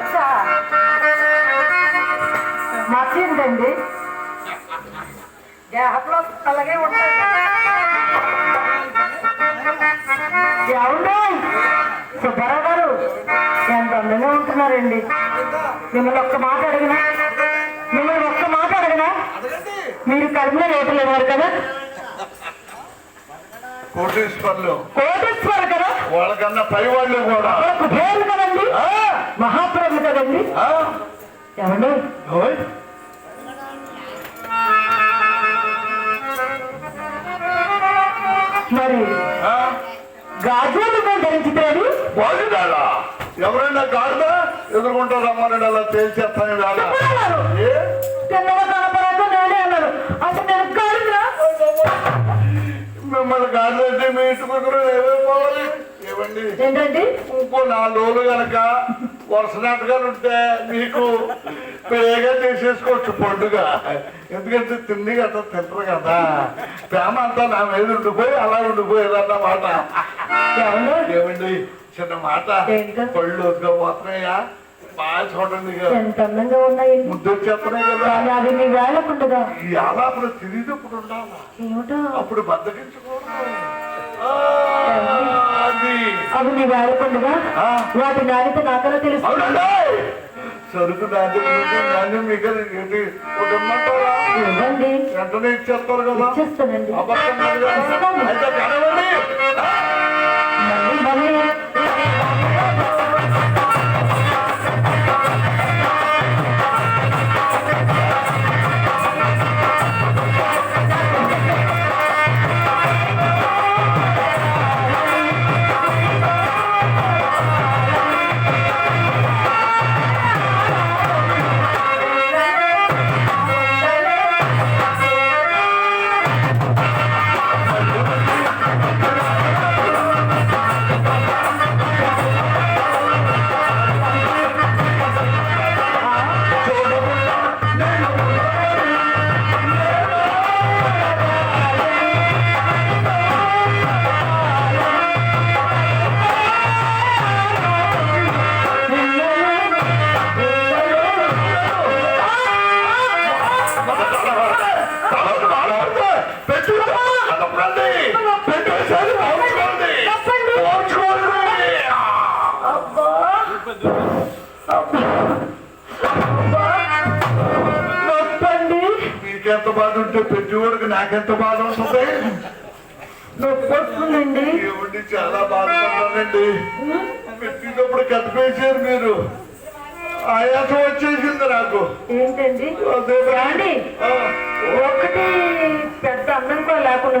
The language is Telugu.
మచ్చ మచ్చ గ్యాప్లో అలాగే ఉంటాయి. సుబ్బారావు గారు ఎంత అందంగా ఉంటున్నారండి. మిమ్మల్ని ఒక్క మాట అడిగినా? మిమ్మల్ని ఒక్క మాట అడిగినా? మీరు కడుపులో ఓటలేవారు కదా? కోటేశ్వర్లు. కోటేశ్వర్ కదా? వాళ్ళకన్నా పై వాళ్ళు కూడా ఆ, ఏమండి? మరి గాజులు ధరించుతాడు బాగుండాలా ఎవరైనా గాడిదా ఎదుర్కొంటా రమ్మని అలా తేల్చేస్తాను వేళ. మిమ్మల్ని గాడిదంటే మీ ఇంటి దగ్గర ఏమేమి పోవాలి? ఏమండి? ఏంటండి? ఇంకో నాలుగు రోజులు కనుక వరుస నాటకాలు ఉంటే మీకు పేగా చేసేసుకోవచ్చు పండుగ. ఎందుకంటే తిండి కదా తింటారు కదా. ప్రేమ అంతా నా మీద ఉండిపోయి అలా ఉండిపోయేదన్నమాట ఏమండి? ఏమండి? చిన్న మాట? పళ్ళు వద్దుకోపోతున్నాయా బాగా చూడండి ముద్దు వచ్చేస్తున్నాయి కదా. వేళకుండదా ఈ అలా అప్పుడు ఉండాలా? అప్పుడు బద్దకించకూడదు అవి నీ వేళకుండగా ఆ. వాటి నాణ్యత నాకలా తెలుసు. సరుకు ఇవ్వండి. వెంటనే ఇచ్చేస్తారు కదా. ఇచ్చేస్తానండి. మీకెంత బాధ ఉంటే పెద్దవాడికి నాకెంత బాధ ఉంటుంది? నొప్పి వస్తుందండి ఏమండి చాలా బాధపడ్డానండి. పెట్టినప్పుడు కత్తిపేసారు మీరు. ఆయాసం వచ్చేసింది నాకు. ఏంటండి. ఒకటి పెద్ద కూడా లేకుండా